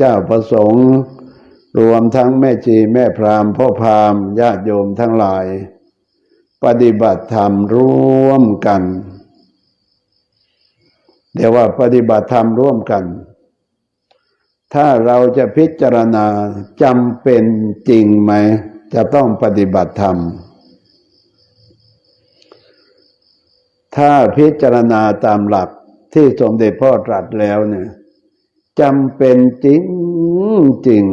เจ้าประสงค์ รวมทั้งแม่ชีแม่พราหมณ์พ่อพราหมณ์ญาติโยมทั้งหลาย ปฏิบัติธรรมร่วมกัน เดี๋ยวว่าปฏิบัติธรรมร่วมกัน ถ้าเราจะพิจารณาจำเป็นจริงไหม จะต้องปฏิบัติธรรมถ้าพิจารณาตามหลักที่สมเด็จพ่อตรัสแล้วเนี่ย จำเป็นจริงจริง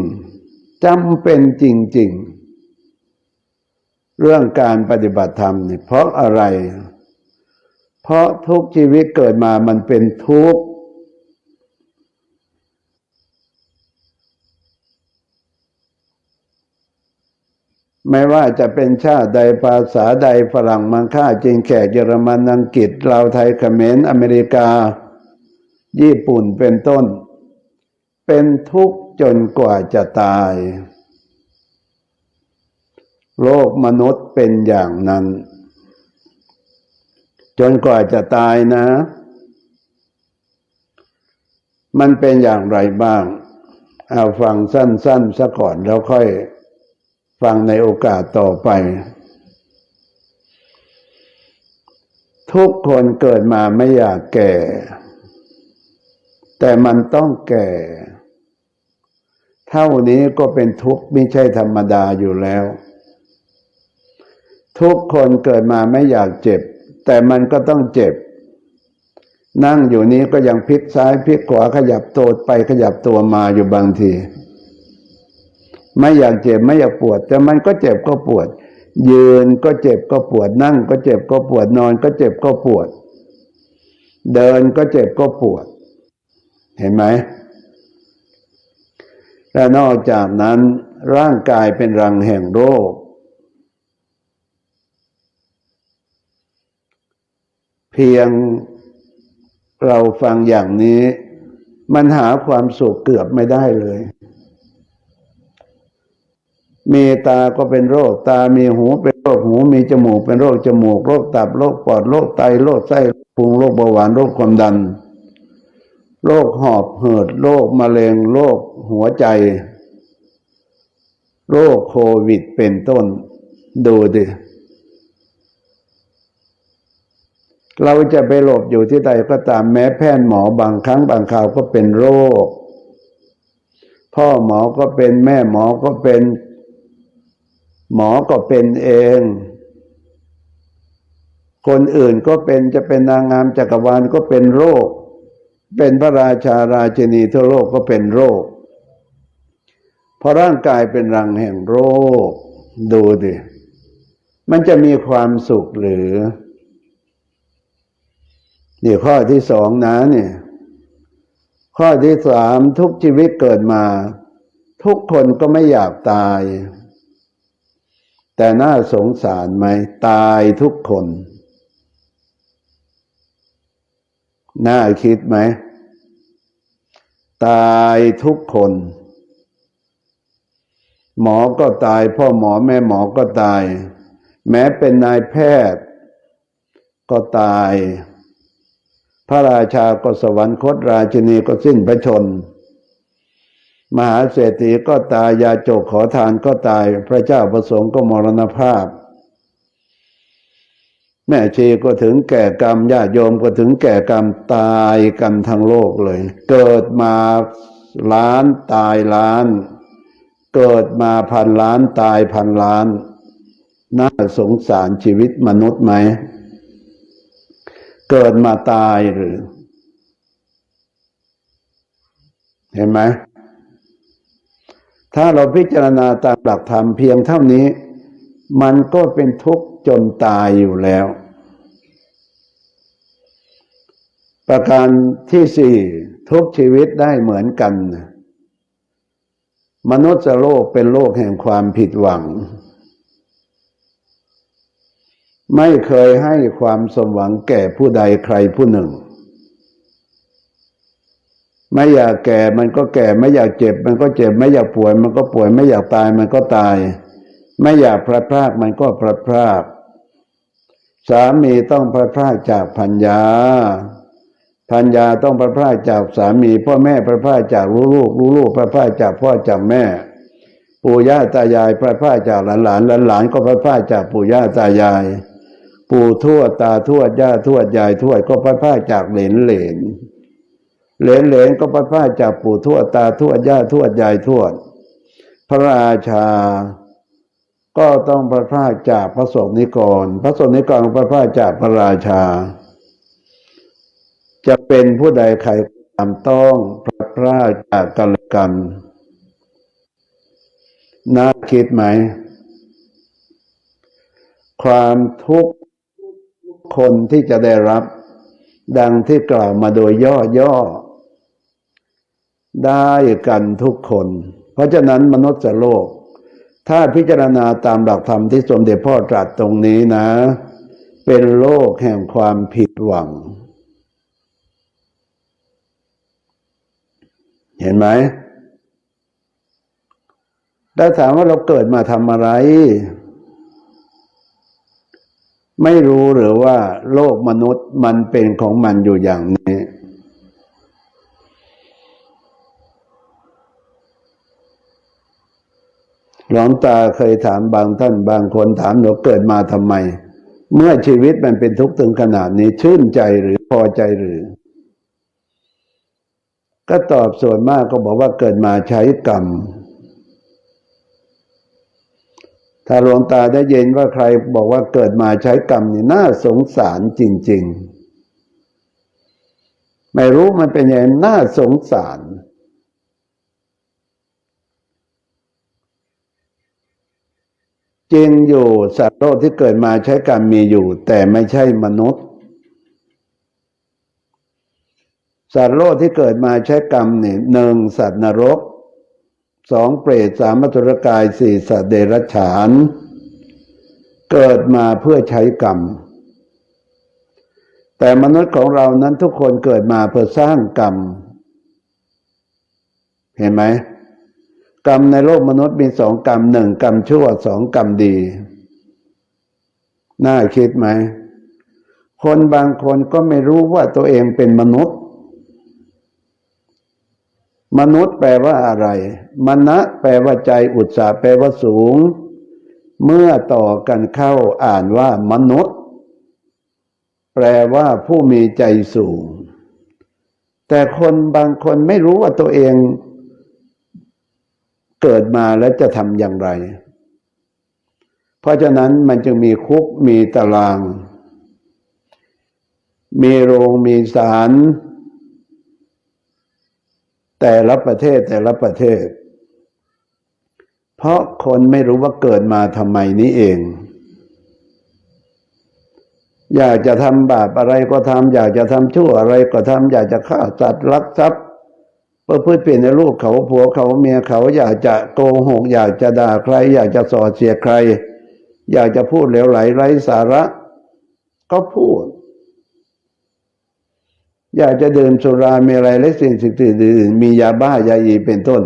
จำเป็นจริงๆเรื่องการปฏิบัติธรรมเนี่ยเพราะอะไร เพราะทุกชีวิตเกิดมามันเป็นทุกข์ไม่ว่าจะเป็นชาติใดภาษาใดฝรั่งมังค่าจีนแขกเยอรมันอังกฤษลาวไทยเขมรอเมริกา ญี่ปุ่นเป็นต้น เป็นทุกข์จนกว่าจะตาย โลกมนุษย์เป็นอย่างนั้น จนกว่าจะตายนะ มันเป็นอย่างไรบ้าง เอาฟังสั้นๆซะก่อนแล้วค่อยฟังในโอกาสต่อไป ทุกคนเกิดมาไม่อยากแก่ แต่มันต้องแก่ เท่านี้ก็เป็นทุกข์ไม่ใช่ธรรมดาอยู่แล้ว ทุกคนเกิดมาไม่อยากเจ็บ แต่มันก็ต้องเจ็บ นั่งอยู่นี้ก็ยังพลิกซ้ายพลิกขวาขยับตัวไปขยับตัวมาอยู่บางที ไม่อยากเจ็บไม่อยากปวด แต่มันก็เจ็บก็ปวด ยืนก็เจ็บก็ปวด นั่งก็เจ็บก็ปวดนอนก็เจ็บก็ปวด เดินก็เจ็บก็ปวด เห็นไหม และนอกจากนั้นร่างกายเป็นรังแห่งโรค เพียงเราฟังอย่างนี้ มันหาความสุขเกือบไม่ได้เลย มีตาก็เป็นโรค ตา มีหูเป็นโรคหู มีจมูกเป็นโรคจมูก โรคตับ โรคปอด โรคไต โรคไส้พุง โรคเบาหวาน โรคความดัน โรคหอบเหิด โรคมะเร็ง โรค หัวใจ โรคโควิดเป็นต้น ดูดิเราจะไปหลบอยู่ที่ใดก็ตามแม้แพทย์หมอบางครั้งบางคราวก็เป็นโรค พ่อหมอก็เป็นแม่หมอก็เป็น หมอก็เป็นเอง คนอื่นก็เป็นจะเป็นนางงามจักรวาลก็เป็นโรค เป็นพระราชาราชินีทั่วโลกก็เป็นโรค พราะร่างกายเป็นรังแห่งโรค ดูดิ มันจะมีความสุขหรือนี่ข้อที่สองนะเนี่ย ข้อที่สามทุกชีวิตเกิดมา ทุกคนก็ไม่อยากตาย แต่น่าสงสารไหมตายทุกคน น่าคิดไหม ตายทุกคน หมอก็ตาย พ่อหมอแม่หมอก็ตาย แม้เป็นนายแพทย์ ก็ตาย พระราชาก็สวรรคตราชินีก็สิ้นพระชน มหาเศรษฐีก็ตายยาจกขอทานก็ตาย พระเจ้าประสงค์ก็มรณภาพ แม่ชีก็ถึงแก่กรรมญาติโยมก็ถึงแก่กรรมตายกันทั้งโลกเลย เกิดมาล้านตายล้าน เกิดมาพันล้านตายพันล้าน น่าสงสารชีวิตมนุษย์ไหม เกิดมาตายหรือ เห็นไหม ถ้าเราพิจารณาตามหลักธรรมเพียงเท่านี้ มันก็เป็นทุกข์จนตายอยู่แล้ว ประการที่สี่ทุกชีวิตได้เหมือนกัน มนุษย์โลกเป็นโลกแห่งความผิดหวัง ไม่เคยให้ความสมหวังแก่ผู้ใดใครผู้หนึ่ง ไม่อยากแก่มันก็แก่ ไม่อยากเจ็บ มันก็เจ็บ ไม่อยากป่วย มันก็ป่วย ไม่อยากตายมันก็ตาย ไม่อยากพลัดพรากมันก็พลัดพราก สามีต้องพลัดพรากจากพัญญา พัญญาต้องพระพราจากสามี พ่อแม่พระพราจากลูกลูกลูกลูกพระพราจากพ่อจากแม่ ปู่ย่าตายายพระพราจากหลานหลานหลานหลานก็พระพราจากปู่ย่าตายาย ปู่ทวดตาทวดย่าทวดยายทวดก็พระพราจากเหลนเหลนเหลนเหลนก็พระพราจากปู่ทวดตาทวดย่าทวดยายทวด พระราชาก็ต้องพระพราจากพระสงฆ์นิกร พระสงฆ์นิกรพระพราจากพระราชา จะเป็นผู้ใดใครตามต้องพระพรากจากกันและกันน่าคิดไหม ความทุกข์คนที่จะได้รับ ดังที่กล่าวมาโดยย่อๆ ได้กันทุกคน เพราะฉะนั้นมนุษย์โลก ถ้าพิจารณาตามหลักธรรมที่สมเด็จพ่อตรัสตรงนี้นะ เป็นโลกแห่งความผิดหวัง เห็นไหมถ้าถามว่าเราเกิดมาทำอะไร ไม่รู้หรือว่า โลกมนุษย์มันเป็นของมันอยู่อย่างนี้ หลวงตาเคยถามบางท่าน บางคนถามหนูเกิดมาทำไม เมื่อชีวิตมันเป็นทุกข์ถึงขนาดนี้ชื่นใจหรือพอใจหรือ ก็ตอบส่วนมากก็บอกว่าเกิดมาใช้กรรม ถ้าหลวงตาได้เยินว่าใครบอกว่าเกิดมาใช้กรรมนี่น่าสงสารจริง ๆ ไม่รู้มันเป็นยังไงน่าสงสาร จริงอยู่สัตว์โลกที่เกิดมาใช้กรรมมีอยู่ แต่ไม่ใช่มนุษย์ สัตว์โลกที่เกิดมาใช้กรรมเนี่ยหนึ่งสัตว์นรกสองเปรตสามมัตุรกายสี่สัตว์เดรัจฉาน เกิดมาเพื่อใช้กรรม แต่มนุษย์ของเรานั้นทุกคนเกิดมาเพื่อสร้างกรรม เห็นไหมกรรมในโลกมนุษย์มีสองกรรมหนึ่งกรรมชั่วสองกรรมดี น่าคิดไหม คนบางคนก็ไม่รู้ว่าตัวเองเป็นมนุษย์ มนุษย์แปลว่าอะไร มณะแปลว่าใจอุตสาห์แปลว่าสูง เมื่อต่อกันเข้าอ่านว่ามนุษย์ แปลว่าผู้มีใจสูง แต่คนบางคนไม่รู้ว่าตัวเองเกิดมาแล้วจะทำอย่างไร เพราะฉะนั้นมันจึงมีคุกมีตาราง มีโรงมีศาล แต่ละประเทศแต่ละประเทศ เพราะคนไม่รู้ว่าเกิดมาทำไมนี้เอง อยากจะทำบาปอะไรก็ทำอยากจะทำชั่วอะไรก็ทำอยากจะฆ่าสัตว์ลักทรัพย์เพื่อพืชเปลี่ยนในลูกเขาผัวเขาเมียเขาอยากจะโกหกอยากจะด่าใคร อยากจะส่อเสียใคร อยากจะพูดเหลวไหลไร้สาระ ก็พูด อยากจะดื่มสุรามีอะไรและสิ่งสิ่งอื่นมียาบ้ายาอีเป็นต้น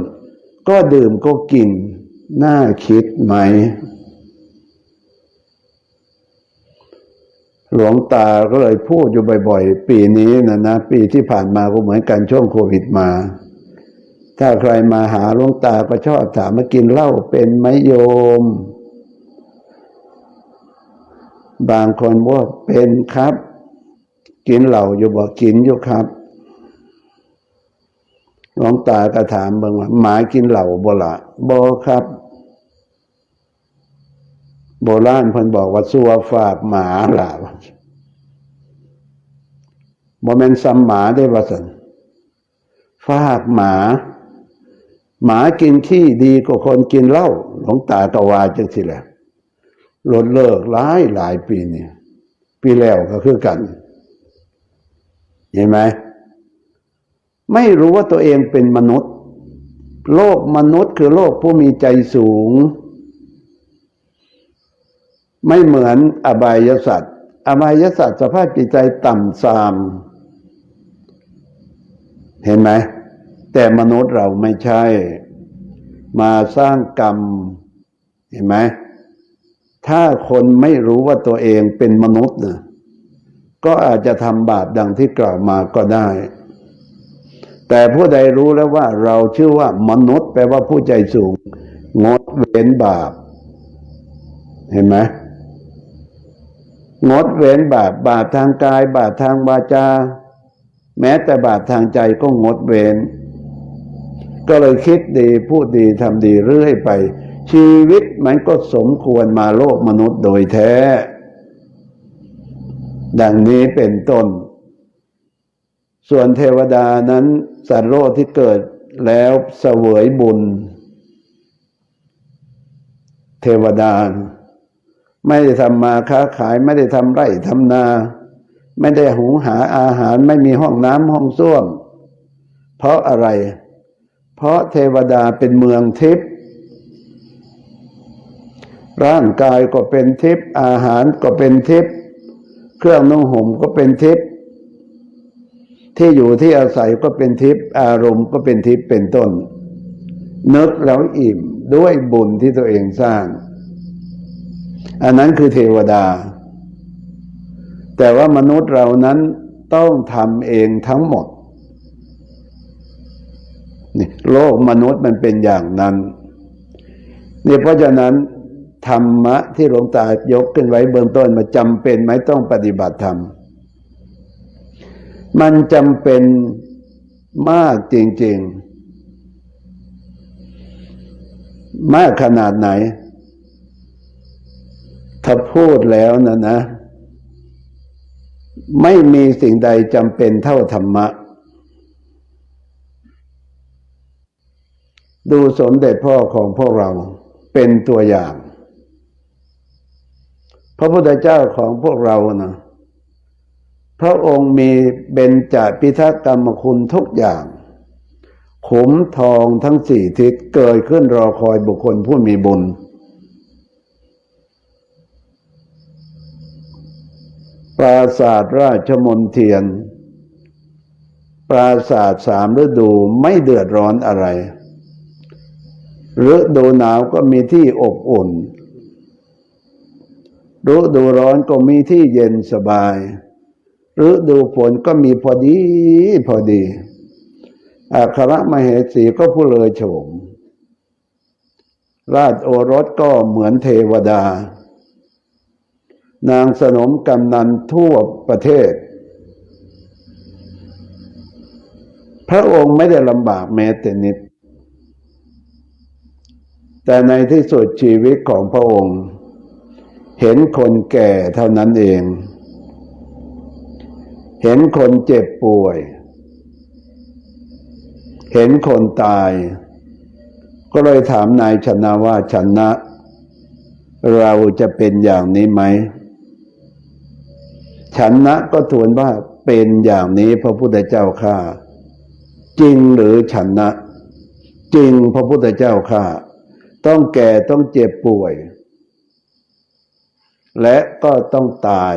ก็ดื่มก็กิน น่าคิดไหม หลวงตาก็เลยพูดอยู่บ่อยๆ ปีนี้นะนะ ปีที่ผ่านมาก็เหมือนกันช่วงโควิดมา ถ้าใครมาหาหลวงตาก็ชอบถามมากินเหล้าเป็นไหมโยม บางคนว่าเป็นครับ กินเหล้าอยู่บอกกินอยู่ครับหลวงตาก็ถามบางว่าหมากินเหล้าบ่ละบ่ครับ โบราณเพิ่นบอกว่าซัวฝากหมาล่ะบ่แม่นซ้ำหมาได้ว่าซั่นฝากหมา หมากินขี้ดีกว่าคนกินเหล้าหลวงตาก็ว่าจังซี่แหละลดเลิกหลายหลายปีนี่ปีแล้วก็คือกัน เห็นไหมไม่รู้ว่าตัวเองเป็นมนุษย์ โลกมนุษย์คือโลกผู้มีใจสูง ไม่เหมือนอบายสัตว์อบายสัตว์สภาพจิตใจต่ำทราม เห็นไหม แต่มนุษย์เราไม่ใช่ มาสร้างกรรม เห็นไหม ถ้าคนไม่รู้ว่าตัวเองเป็นมนุษย์นะ ก็อาจจะทำบาปดังที่กล่าวมาก็ได้ แต่ผู้ใดรู้แล้วว่าเราชื่อว่ามนุษย์แปลว่าผู้ใจสูง งดเว้นบาป เห็นไหมงดเว้นบาปบาปทางกาย บาปทางวาจา แม้แต่บาปทางใจก็งดเว้น ก็เลยคิดดีพูดดีทำดีเรื่อยไป ชีวิตมันก็สมควรมาโลกมนุษย์โดยแท้ ดังนี้เป็นต้น ส่วนเทวดานั้นสัตว์โลกที่เกิดแล้วเสวยบุญ เทวดา ไม่ได้ทำมาค้าขายไม่ได้ทำไร่ทำนา ไม่ได้หุงหาอาหารไม่มีห้องน้ำห้องส้วม เพราะอะไร เพราะเทวดาเป็นเมืองทิพย์ร่างกายก็เป็นทิพย์อาหารก็เป็นทิพย์ เครื่องนุ่งห่มก็เป็นทิพย์ที่อยู่ที่อาศัยก็เป็นทิพย์อารมณ์ก็เป็นทิพย์เป็นต้น นึกแล้วอิ่มด้วยบุญที่ตัวเองสร้าง อันนั้นคือเทวดา แต่ว่ามนุษย์เรานั้นต้องทำเองทั้งหมดนี่โลกมนุษย์มันเป็นอย่างนั้นนี่เพราะฉะนั้น ธรรมะที่หลวงตายกขึ้นไว้เบื้องต้นมาจำเป็นไหมต้องปฏิบัติธรรม มันจำเป็นมากจริง ๆ มากขนาดไหน ถ้าพูดแล้วนะนะ ไม่มีสิ่งใดจำเป็นเท่าธรรมะ ดูสมเด็จพ่อของพวกเราเป็นตัวอย่าง พระพุทธเจ้าของพวกเรานะพระองค์มีเบญจพิทักษ์กรรมคุณทุกอย่างขุมทองทั้งสี่ทิศเกิดขึ้นรอคอยบุคคลผู้มีบุญ ปราศาสตร์ราชมนเทียน ปราศาสตร์สามฤดูไม่เดือดร้อนอะไรฤดูหนาวก็มีที่อบอุ่น ฤดูร้อนก็มีที่เย็นสบายฤดูฝนก็มีพอดีพอดีอัครมเหสีก็ผู้เลยโฉม ราชโอรสก็เหมือนเทวดา นางสนมกำนันทั่วประเทศ พระองค์ไม่ได้ลำบากแม้แต่นิด แต่ในที่สุดชีวิตของพระองค์ เห็นคนแก่เท่านั้นเอง เห็นคนเจ็บป่วย เห็นคนตาย ก็เลยถามนายชนะว่าชนะ เราจะเป็นอย่างนี้ไหมชนะก็ทูลว่าเป็นอย่างนี้พระพุทธเจ้าข้าจริงหรือชนะ จริงพระพุทธเจ้าข้าต้องแก่ต้องเจ็บป่วย และก็ต้องตาย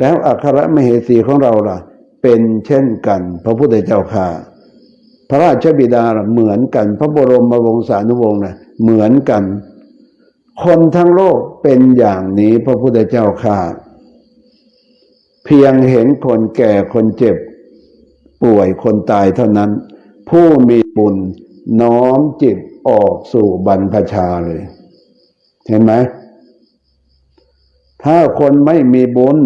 แล้วอัครมเหสีของเราล่ะ เป็นเช่นกัน พระพุทธเจ้าข้าพระราชบิดาเหมือนกัน พระบรมวงศานุวงศ์นะเหมือนกัน คนทั้งโลกเป็นอย่างนี้พระพุทธเจ้าข้าเพียงเห็นคนแก่คนเจ็บ ป่วยคนตายเท่านั้น ผู้มีบุญน้อมจิตออกสู่บรรพชาเลย เห็นไหม ถ้าคนไม่มีบุญ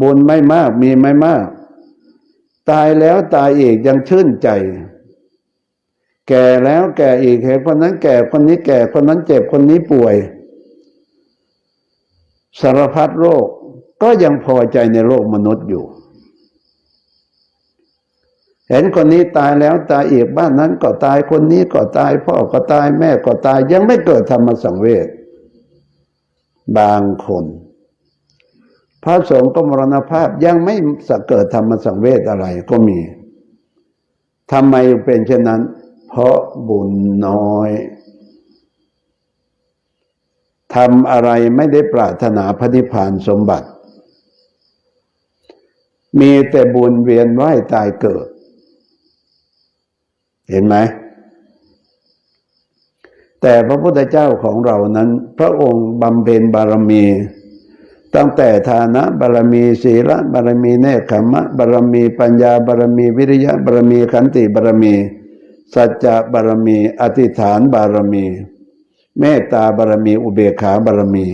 บุญไม่มากมีไม่มาก ตายแล้วตายอีกยังชื่นใจ แก่แล้วแก่อีกเห็นคนนั้นแก่คนนี้แก่คนนั้นเจ็บคนนี้ป่วย สารพัดโรคก็ยังพอใจในโลกมนุษย์อยู่ เห็นคนนี้ตายแล้วตายอีกบ้านนั้นก็ตายคนนี้ก็ตายพ่อก็ตายแม่ก็ตายยังไม่เกิดธรรมสังเวช บางคน พระสงฆ์ก็มรณภาพยังไม่สเกิดธรรมสังเวชอะไรก็มีทำไมเป็นเช่นนั้น เพราะบุญน้อยทำอะไรไม่ได้ปรารถนาพระนิพพานสมบัติ มีแต่บุญเวียนว่ายตายเกิด เห็นไหม แต่พระพุทธเจ้าของเรานั้น พระองค์บำเพ็ญบารมี ตั้งแต่ฐานะบารมีศีลบารมีเนคขมะบารมีปัญญาบารมีวิริยะบารมีขันติบารมี สัจจะบารมี อธิษฐานบารมี เมตตาบารมีอุเบกขาบารมี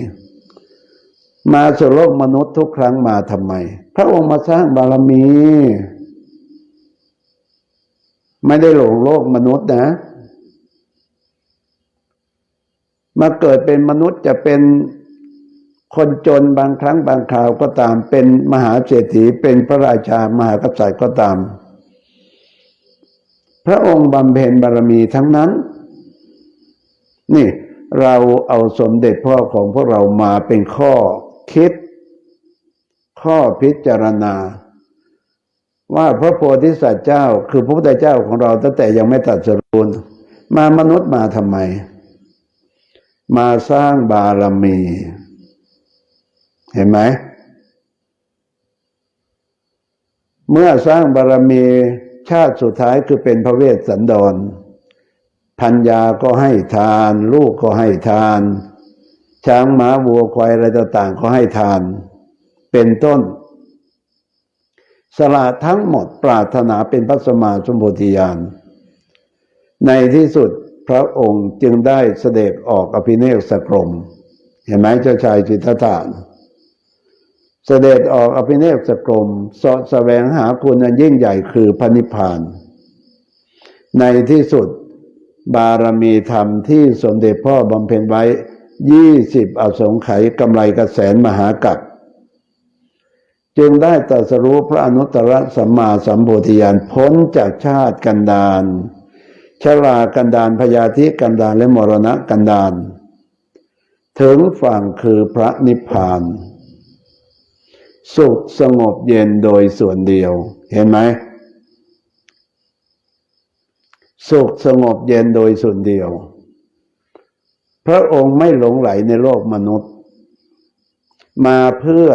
มาสู่โลกมนุษย์ทุกครั้งมาทำไม พระองค์มาสร้างบารมี ไม่ได้หลงโลกมนุษย์นะ มาเกิดเป็นมนุษย์จะเป็นคนจนบางครั้งบางคราวก็ตาม เป็นมหาเศรษฐีเป็นพระราชามหากษัตริย์ก็ตาม พระองค์บำเพ็ญบารมีทั้งนั้น นี่เราเอาสมเด็จพ่อของพวกเรามาเป็นข้อคิด ข้อพิจารณา ว่าพระโพธิสัตว์เจ้า คือพระพุทธเจ้าของเราตั้งแต่ยังไม่ตัดสรุนมามนุษย์มาทำไม มาสร้างบารมี เห็นไหม เมื่อสร้างบารมีชาติสุดท้ายคือเป็นพระเวสสันดรพัญญาก็ให้ทาน ลูกก็ให้ทาน ช้างม้าวัวควายอะไรต่างๆก็ให้ทาน เป็นต้น สละทั้งหมดปรารถนาเป็นพระสมมาสมโพธิญาณในที่สุด พระองค์จึงได้เสด็จออกอภิเนกสกรม เห็นไหมเจ้าชายจิตตานเสด็จออกอภิเนกสกรมสาะแสวงหาคุณอันยิ่งใหญ่คือพระนิพพาน ในที่สุดบารมีธรรมที่สมเด็จพ่อบำเพ็ญไว้ยี่สิบอสงไขยกำไรกระแสนมหากัปจึงได้ตรัสรู้พระอนุตตรสัมมาสัมโพธิญาณพ้นจากชาติกันดาน ชรากันดานพยาธิกันดานและมรณะกันดานถึงฝั่งคือพระนิพพาน สุขสงบเย็นโดยส่วนเดียว เห็นไหมสุขสงบเย็นโดยส่วนเดียว พระองค์ไม่หลงไหลในโลกมนุษย์ มาเพื่อ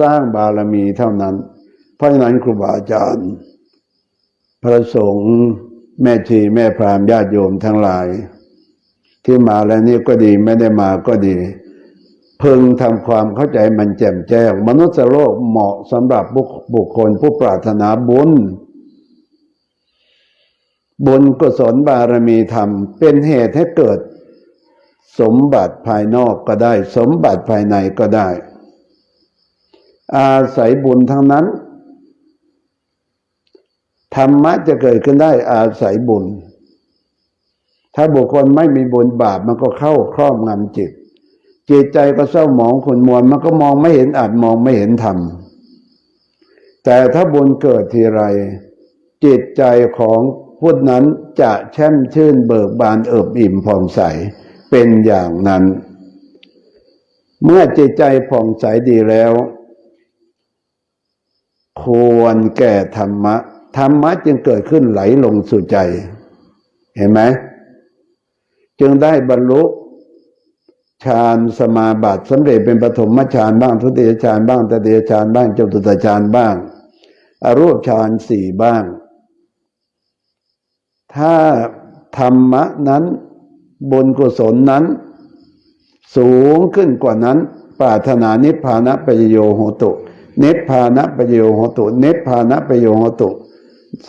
สร้างบารมีเท่านั้น เพราะฉะนั้นครูบาอาจารย์ พระสงฆ์ แม่ชีแม่พรามญาติโยมทั้งหลาย ที่มาแล้วนี่ก็ดีไม่ได้มาก็ดี พึงทำความเข้าใจมันแจ่มแจ้งมนุษย์โลกเหมาะสำหรับบุคคลผู้ปรารถนาบุญบุญกุศลบารมีธรรม เป็นเหตุให้เกิด สมบัติภายนอกก็ได้ สมบัติภายในก็ได้ อาศัยบุญทั้งนั้น ธรรมะจะเกิดขึ้นได้อาศัยบุญ ถ้าบุคคลไม่มีบุญบาปมันก็เข้าครอบงำจิต จิตใจก็เศร้าหมองขุนมัวมันก็มองไม่เห็นอาจมองไม่เห็นธรรม แต่ถ้าบุญเกิดทีไร จิตใจของผู้นั้นจะแช่มชื่นเบิกบานเอิบอิ่มผ่องใสเป็นอย่างนั้น เมื่อจิตใจผ่องใสดีแล้ว ควรแก่ธรรมะ ธรรมะจึงเกิดขึ้นไหลลงสู่ใจ เห็นไหม จึงได้บรรลุฌานสมาบัติสำเร็จเป็นปฐมฌานบ้าง ทุติยฌานบ้างตติยฌานบ้างจตุตฌานบ้าง อรูปฌานสี่บ้าง ถ้าธรรมะนั้นบุญกุศลนั้น สูงขึ้นกว่านั้นปรารถนานิพพานะปยโยโหตุ เนพพานะปยโยโหตุ เนพพานะปยโยโหตุ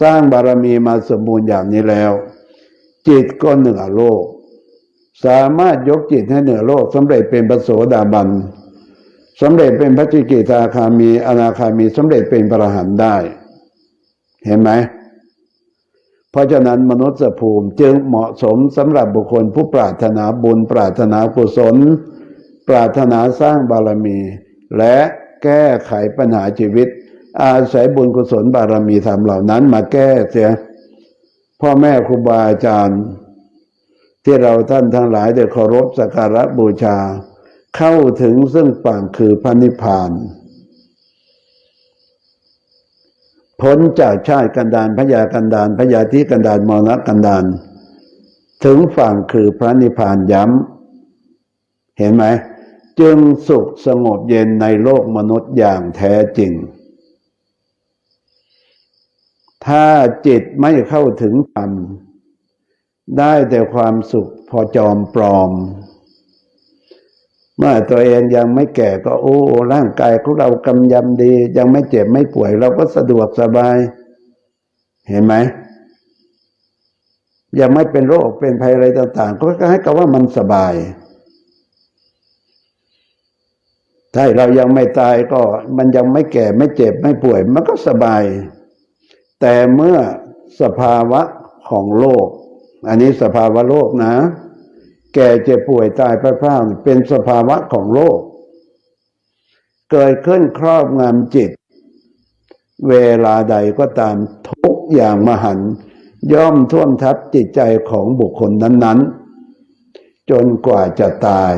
สร้างบารมีมาสมบูรณ์อย่างนี้แล้ว จิตก็เหนือโลก สามารถยกจิตให้เหนือโลกสำเร็จเป็นพระโสดาบันสำเร็จเป็นพระจิกิตาคามีอนาคามีสำเร็จเป็นพระหันได้ เห็นไหมเพราะฉะนั้นมนุษย์ภูมิจึงเหมาะสมสำหรับบุคคลผู้ปรารถนาบุญ ปรารถนากุศล ปรารถนาสร้างบารมี และแก้ไขปัญหาชีวิต อาศัยบุญกุศลบารมีธรรมเหล่านั้นมาแก้เสียพ่อแม่ครูบาอาจารย์ ที่เราท่านทั้งหลายได้เคารพสักการะบูชา เข้าถึงซึ่งฝั่งคือพระนิพพานพ้นจากชาติกันดานพยากันดานพยาธิกันดานมรณะกันดาน ถึงฝั่งคือพระนิพพานย้ำ เห็นไหม จึงสุขสงบเย็นในโลกมนุษย์อย่างแท้จริง ถ้าจิตไม่เข้าถึงธรรมได้แต่ความสุขพอจอมปลอม เมื่อตัวเองยังไม่แก่ก็โอ้ร่างกายของเรากำยำดี ยังไม่เจ็บไม่ป่วย เราก็สะดวกสบาย เห็นไหมยังไม่เป็นโรคเป็นภัยอะไรต่าง ๆ ก็ให้กับว่ามันสบายถ้าเรายังไม่ตายก็มันยังไม่แก่ไม่เจ็บไม่ป่วย มันก็สบาย แต่เมื่อสภาวะของโลก อันนี้สภาวะโลกนะ แก่เจ็บป่วยตายพร่าเป็นสภาวะของโลก เกิดขึ้นครอบงำจิต เวลาใดก็ตามทุกอย่างมหันย่อมท่วมทับจิตใจของบุคคลนั้น ๆ จนกว่าจะตาย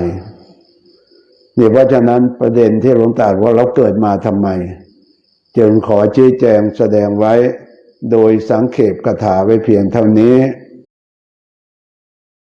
นี่เพราะฉะนั้นประเด็นที่หลวงตาว่าเราเกิดมาทำไม จึงขอชี้แจงแสดงไว้ โดยสังเขปคาถาไว้เพียงเท่านี้